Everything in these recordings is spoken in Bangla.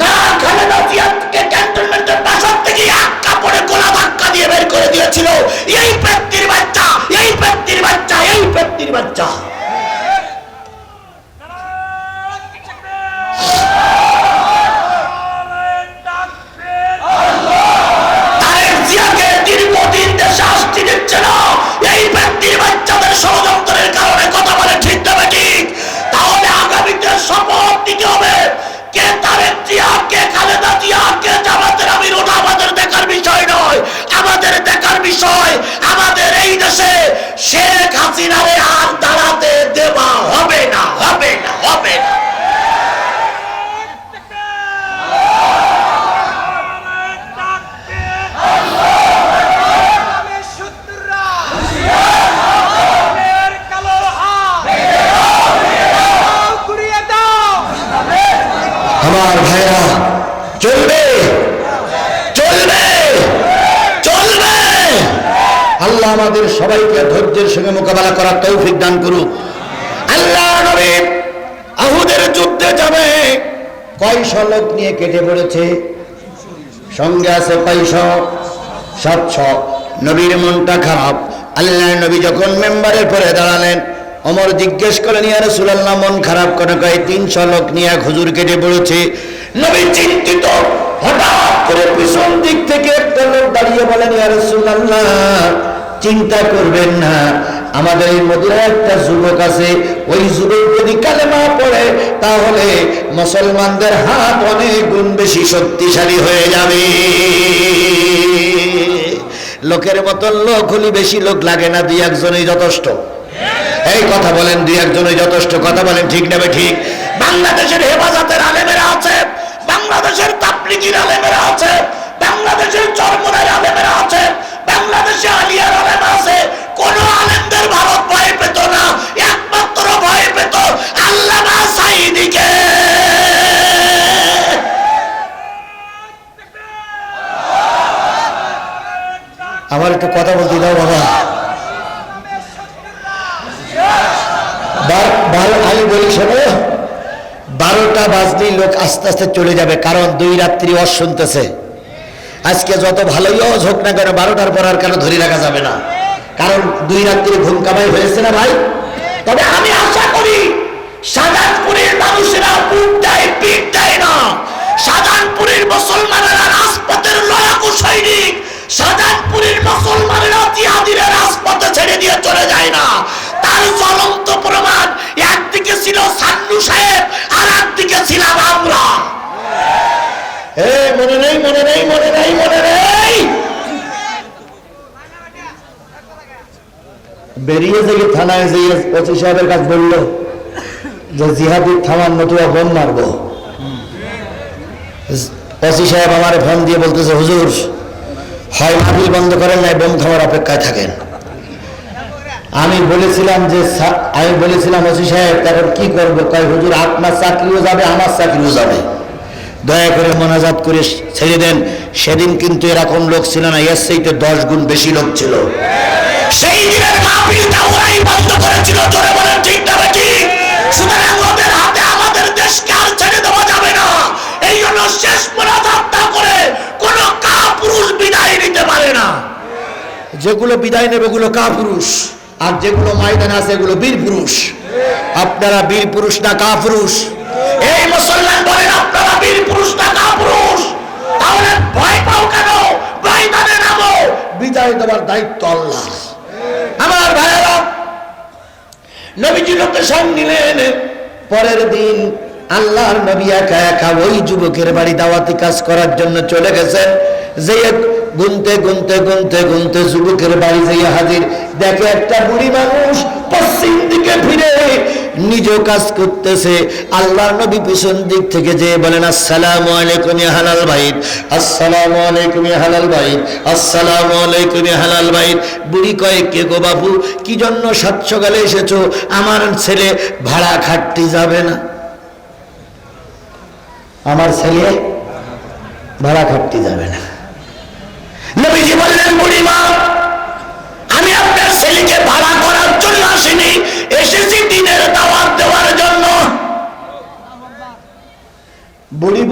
না, খালেদা জিয়াকে ক্যান্টনমেন্টের বাসার থেকে এক কাপড়ে গোলা ধাক্কা দিয়ে করে দিয়েছিল। এই ব্যক্তির বাচ্চা, এই ব্যক্তির বাচ্চা, এই ব্যক্তির বাচ্চা। আমাদের সবাইকে ধৈর্যের সঙ্গে মোকাবেলা করার তৌফিক দান করুক। আল্লাহ আহুদের যুদ্ধে যাবে। কয়শ লোক নিয়ে কেটে পড়েছে। সঙ্গে আছে কয়শ সাতশ। নবীর মনটা খারাপ। আল্লাহ নবী যখন মেম্বারের পরে দাঁড়ালেন, অমর জিজ্ঞেস করেন ইয়া রাসূলুল্লাহ, মন খারাপ করে কয়, তিনশো লোক নিয়ে খুজুর কেটে পড়েছে। নবী চিন্তিত, হঠাৎ করে পিছন দিক থেকে একটা লোক দাঁড়িয়ে বলেন, ইয়া রাসূলুল্লাহ চিন্তা করবেন না। আমাদের এই মদিনা একটা যুবক আছে, ওই যুবক যদি কালেমা পড়ে, তাহলে মুসলমানদের হাত অনেক গুণ বেশি শক্তিশালী হয়ে যাবে। লোকের মতন লোক হলি বেশি লোক লাগে না, দুই একজনই যথেষ্ট। এই কথা বলেন, দুই একজনই যথেষ্ট। কথা বলেন, ঠিক নেবে ঠিক? বাংলাদেশের হেফাজতের আলেমেরা আছে, বাংলাদেশের তাবলিগির আলেমেরা আছে, বাংলাদেশের চরমনের আলেমেরা আছে বাংলাদেশে আলিয়ার আলেম আছে, কোন আলেমদের ভারত ভয় পেত না, একমাত্র ভয় পেত আল্লামা সাইদিকে। আমার একটু কথা বলতে দাও, বাবা। বার- আমি বলি, শোনো। বারোটা বাজলেই লোক আস্তে আস্তে চলে যাবে, কারণ দুই রাত্রি অস শুনতেছে। আজকে যত ভালোই অজ হোক না কেন, বারোটার পর আর কেন ধরে রাখা যাবে না? কারণ দুই রাত্রি ঘুম কামাই হয়েছে না ভাই? তবে আমি আশা করি শাহজাহানপুরের মানুষেরা বুক দেয়, পিঠ দেয় না। শাহজাহানপুরের মুসলমানেরা রাজপথের লড়াকু সৈনিক শাহজাহানপুরের মুসলমানেরা জিহাদিরা রাজপথে ছেড়ে দিয়ে চলে যায় না। তার জ্বলন্ত প্রমাণ একদিকে ছিল সান্নু সাহেব আর একদিকে ছিলাম আমরা। মনে নেই মনে নেই মনে নেই মনে নেই। বেরিয়ে থেকে থানায় যে ওসি সাহেবের কাছে বলল যে জিহাদি থামার নতুবা বোম মারবো। ওসি সাহেব আমার ফোন দিয়ে বলতেছে, হুজুর, হয় মাহফিল বন্ধ করেন, নাই বোম থামার অপেক্ষায় থাকেন। আমি বলেছিলাম যে আমি বলেছিলাম, ওসি সাহেব, তারপর কি করব? কয়, হুজুর, আপনার চাকরিও যাবে, আমার চাকরিও যাবে। দয়া করে মোনাজাত করে ছেড়ে দেন। সেদিন কিন্তু এরকম লোক ছিল না এর সেইতে দশ গুণ বেশি লোক ছিল। সেই দিনের মাহফিলটা ওরাই বন্ধ করেছিল জোরে বলেন ঠিক না ঠিক সুতরাং ওদের হাতে আমাদের দেশকে আর ছেড়ে দেওয়া যাবে না। এই জন্য শেষ মোনাজাত না করে কোন কা পুরুষ বিদায় নিতে পারে না। যেগুলো বিদায় নেবে ওগুলো কা পুরুষ আর যেগুলো ময়দানে আছে এগুলো বীর পুরুষ আপনারা বীর পুরুষ না কা পুরুষ এই বিদায় দেওয়ার দায়িত্ব আল্লাহ। আমার ভাইয়েরা, নবীজি লোকেশন নিলেন। পরের দিন আল্লাহর নবী একা একা ওই যুবকের বাড়ি দাওয়াতি কাজ করার জন্য চলে গেছেন। যে গুনতে গুনতে গুনতে গুনতে যুবকের বাড়ি যেয়ে হাজির। দেখে একটা বুড়ি মানুষ পশ্চিম দিকে ফিরে নিজ কাজ করতেছে। আল্লাহর নবী পিছন দিক থেকে যে বলেন, আসসালামু আলাইকুম হালাল ভাইত আসসালামু আলাইকুম হালাল ভাইত আসসালামু আলাইকুম হালাল ভাইত বুড়ি কয়ে, কে গো বাবু? কি জন্য সাত সকালে এসেছ? আমার ছেলে ভাড়া খাটতে যাবে না। আমার ছেলে ভাড়া খাটতে যাবে না। নবীজি বললেন বুড়ি মা আমি আপনার ছেলেকে ভাড়া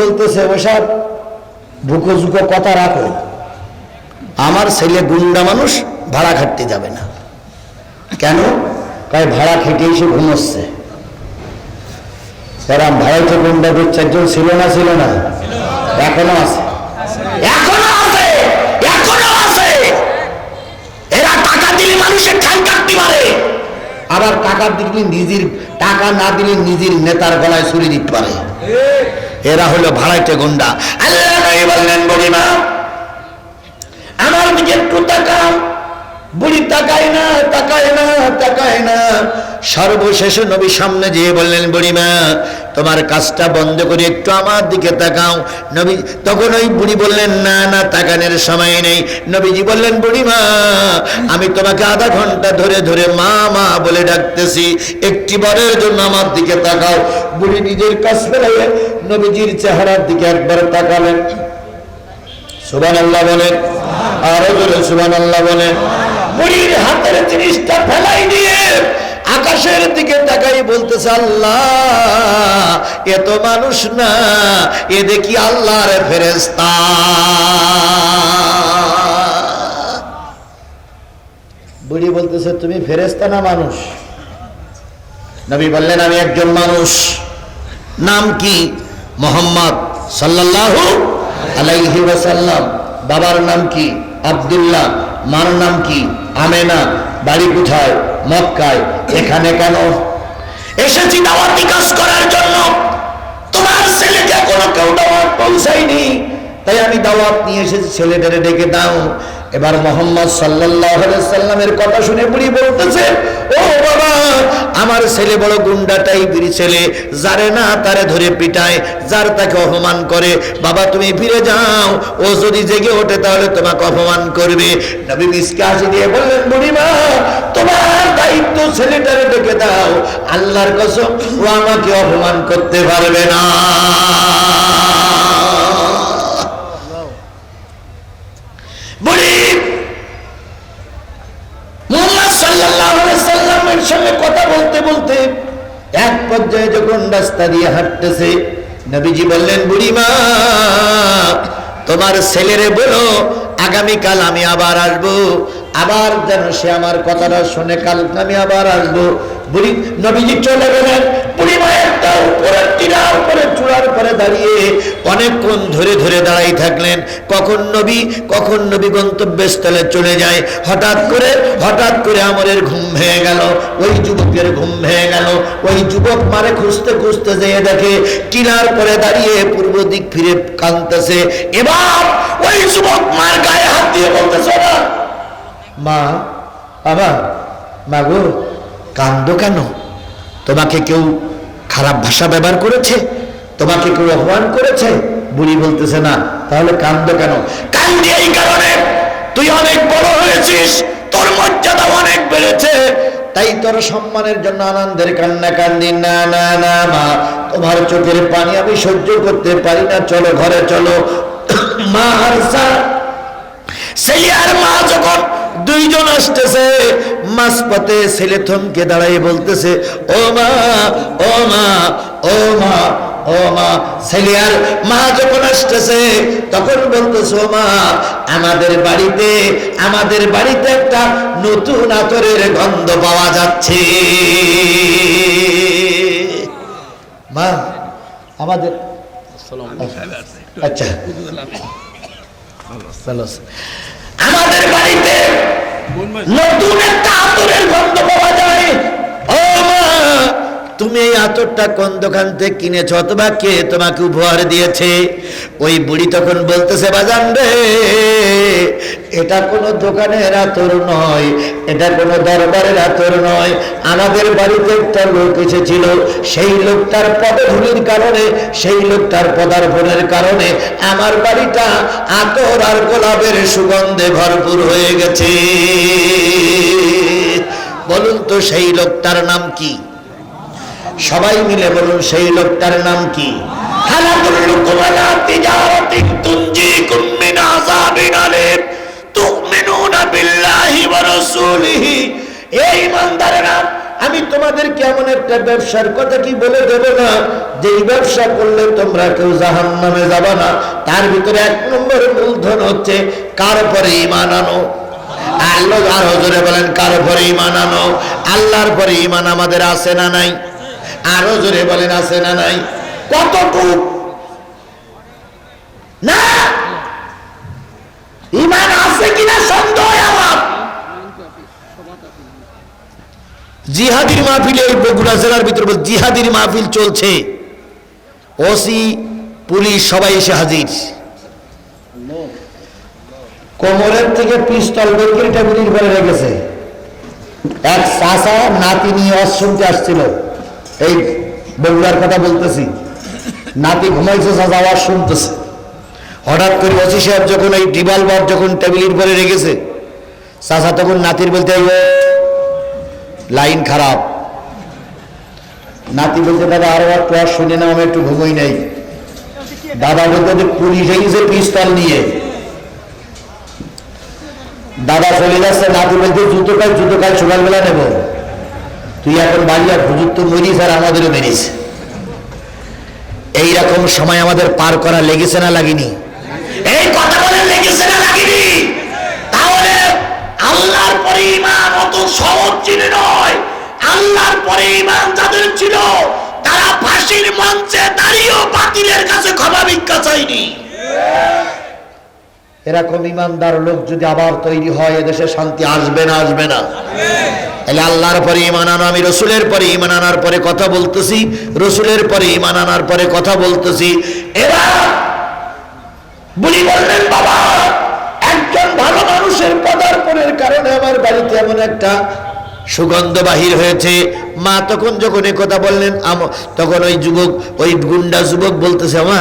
বলতেছে ওসব বুকো ঝুঁকো কথা রাখো। আমার ছেলে গুন্ডা মানুষ, ভাড়া খাটতে যাবে না। কেন? তাই ভাড়া খেটে এসে ঘুমোচ্ছে। তারা ভাড়াইতে গুন্ডা, দু চারজন ছিল না ছিল না। এখনও আছে। এখনও আছে! এখনও আছে! এরা টাকা দিলে মানুষের ঠান কাটতে পারে। আবার টাকা দিলে নিজের, টাকা না দিলে নিজের নেতার গলায় ছুরি দিতে পারে। এরা হলো ভাড়াইতে গুন্ডা। আল্লাহ বললেন, বুড়িমা, আমার দিকে একটু তাকাও। বুড়ি তাকায় না তাকায় না সর্বশেষে নবী সামনে যেয়ে বললেন, বুড়িমা, তোমার কাজটা বন্ধ করে একটু আমার দিকে তাকাও। নবী তখন ওই বুড়ি বললেন, না না, তাকানোর সময় নেই। নবীজি বললেন, বুড়িমা, আমি তোমাকে আধা ঘণ্টা ধরে ধরে মা মা বলে ডাকতেছি, একটি বারের জন্য আমার দিকে তাকাও। বুড়ি নিজের কাজ ফেলে নবীজির চেহারার দিকে একবার তাকালেন। সুবান আল্লাহ বলেন, আরও জোরে সুবান আল্লাহ বলেন, বুড়ির হাতের জিনিসটা ফেলাই দিয়ে আকাশের দিকে তাকাই বলতেছে, আল্লাহ, এ তো মানুষ না, এ দেখি আল্লাহর ফেরেস্তা বুড়ি বলতেছে, তুমি ফেরেস্তা না মানুষ? নবী বললেন, আমি একজন মানুষ। নাম কি? মোহাম্মদ সাল্লাল্লাহু আলাইহি ওয়াসাল্লাম। বাবার নাম কি? আব্দুল্লাহ। মার নাম কি? আমেনা। বাড়ি কোথায়? মক্কায়। এখানে কেন? এসেছি দাওয়াতি কাজ করার জন্য। তোমার ছেলেকে কোনো কেউ দাওয়াত পৌঁছায়নি। তাই আমি দাওয়াত নিয়ে এসেছি ছেলেদের ডেকে দাও। এবার মোহাম্মদ সাল্লামের কথা শুনে বুড়ি বলতেছে, ও বাবা, আমার ছেলে বড় গুন্ডা টাইপের ছেলে, যারে না তারে ধরে পিটায়, যার তাকে অপমান করে, বাবা তুমি ফিরে যাও, ও যদি জেগে ওঠে তাহলে তোমাকে অপমান করবে। দিয়ে বললেন বুড়িমা তোমার দায়িত্ব ছেলেটারে ডেকে দাও, আল্লাহর কসম, ও আমাকে অপমান করতে পারবে না। বুড়ি মোহাম্মদ সাল্লাল্লাহু আলাইহি সাল্লামের সঙ্গে কথা বলতে বলতে এক পর্যায়ে যখন রাস্তা দিয়ে হাঁটতেছে, নবীজি বললেন, বুড়িমা, তোমার ছেলেরে বলো, আগামীকাল আমি আবার আসব। আবার যেন সে আমার কথাটা শুনে কাল আমি আবার আসব। বুড়ি নবীজি চলে গেলেন। বুড়িমা একটা উপরের টিলার উপরে চূড়ার উপরে দাঁড়িয়ে অনেকক্ষণ ধরে ধরে দাঁড়াই থাকলেন। কখন নবী কখন নবী গন্তব্যস্থলে চলে যায়। হঠাৎ করে হঠাৎ করে আমরের ঘুম ভেঙে গেল, ওই যুবকের ঘুম ভেঙে গেল। ওই যুবক মারে খুঁজতে খুঁজতে যেয়ে দেখে টিলার পরে দাঁড়িয়ে পূর্ব দিক ফিরে কাঁদতেছে। এবার ওই যুবক মার গায়ে হাত দিয়ে বলতেছে মা, বাবা, মা গো কান্দো কেন? তোমাকে কেউ খারাপ ভাষা ব্যবহার করেছে, তোমাকে কেউ অপমান করেছে? বুড়ি বলতেছে, না। তাহলে কান্দো কেন? কান্দি এই কারণে। তুই অনেক বড় হয়েছিস, তোর মর্যাদা অনেক বেড়েছে। তাই তোর সম্মানের জন্য আনন্দের কান্না কান্দি না না না, মা, তোমার চোখের পানি আমি সহ্য করতে পারি না। চলো, ঘরে চলো। মা হারসা ছেলে আর মা যখন দুইজন আসতেছে মাঝপথে ছেলে থমকে বলতেছে ও মা ও মা ও মা ও মা। মা যখন আসতেছে তখন বলতেছে ও মা আমাদের বাড়িতে আমাদের বাড়িতে একটা নতুন আতরের গন্ধ পাওয়া যাচ্ছে। মা আমাদের আচ্ছা। আমাদের বাড়িতে নতুন একটা আতরের গন্ধ পাওয়া যায়। তুমি এই আতরটা কোন দোকান থেকে কিনেছ অথবা কে তোমাকে উপহার দিয়েছে? ওই বুড়ি তখন বলতেছে, বাজান রে, এটা কোনো দোকানের আতর নয়, এটা কোনো দরবারের আতর নয়। আমাদের বাড়িতে একটা লোক এসেছিল, সেই লোকটার পদধূলির কারণে, সেই লোকটার পদার্পণের কারণে আমার বাড়িটা আতর আর গোলাপের সুগন্ধে ভরপুর হয়ে গেছে। বলুন তো সেই লোকটার নাম কি? সবাই মিলে বলুন, সেই লোকটার নাম কি? আমি তোমাদেরকে এমন একটা ব্যবসার কথা কি বলে দেব না যে ব্যবসা করলে তোমরা কেউ জাহান নামে যাবা না। তার ভিতরে এক নম্বর মূলধন হচ্ছে, কার পরে ইমান আনো? আল্লাহ আর হজরে বলেন, কার পরে ইমান আনো? আল্লাহর পরে ইমান আমাদের আছে না নাই? আরও জোরে বলেন, আছে না নাই? কতটুক? না! ইমান আছে কিনা সন্দেহ আমার। জিহাদির মাহফিলে, এই বগুড়া জেলার ভিতরে জিহাদির মাহফিল চলছে। ওসি, পুলিশ সবাই এসে হাজির। কোমরের থেকে পিস্তল বের করে টেবিলের উপরে রেখেছে। এক চাষা নাতি নিয়ে শুনতে আসছিল। এই বগুড়ার কথা বলতেছি। নাতি ঘুমাইছে আওয়াজ শুনতেছে। হঠাৎ করে ওসি সাহেব যখন এই রিভলভার যখন টেবিলের উপরে রেখেছে চাষা তখন নাতির বলতে, "এই লাইন খারাপ। নাতি বলতে, দাদা, আরও আর শুনে না আমি একটু ঘুমোই নাই। দাদা বলতে যে পুলিশ এসেছে পিস্তল নিয়ে। দাদা চলে যাচ্ছে, নাতি বলতে, জুতো কাল জুতো কাল সকালবেলা নেব। তুই এখন বাড়ি আর হুজুর তো মরিস আর আমাদেরও মেরিস। এইরকম সময় আমাদের পার করা লেগেছে না লাগেনি? এই কথা বলে লেগেছে না লাগেনি? তাহলে আল্লাহর পরে ইমান অত সহজ জিনিস নয়। আল্লাহর পরে ইমান যাদের ছিল, তারা ফাঁসির মঞ্চে দাঁড়িয়েও বাতিলের কাছে ক্ষমা ভিক্ষা চাইনি এরকম ইমানদার লোক যদি আবার তৈরি হয়, এদেশে শান্তি আসবে না আসবে না। তাহলে আল্লাহর পরে ইমান আনো, আমি রসুলের পরে ইমান আনার পরে কথা বলতেছি, রসুলের পরে ইমান আনার পরে কথা বলতেছি। এরা বুড়ি বললেন বাবা, একজন ভালো মানুষের পদার্পণের কারণে আমার বাড়িতে এমন একটা সুগন্ধ বাহির হয়েছে। মা তখন যখন এ কথা বললেন তখন ওই যুবক, ওই গুন্ডা যুবক বলতেছে, মা,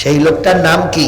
সেই লোকটার নাম কি?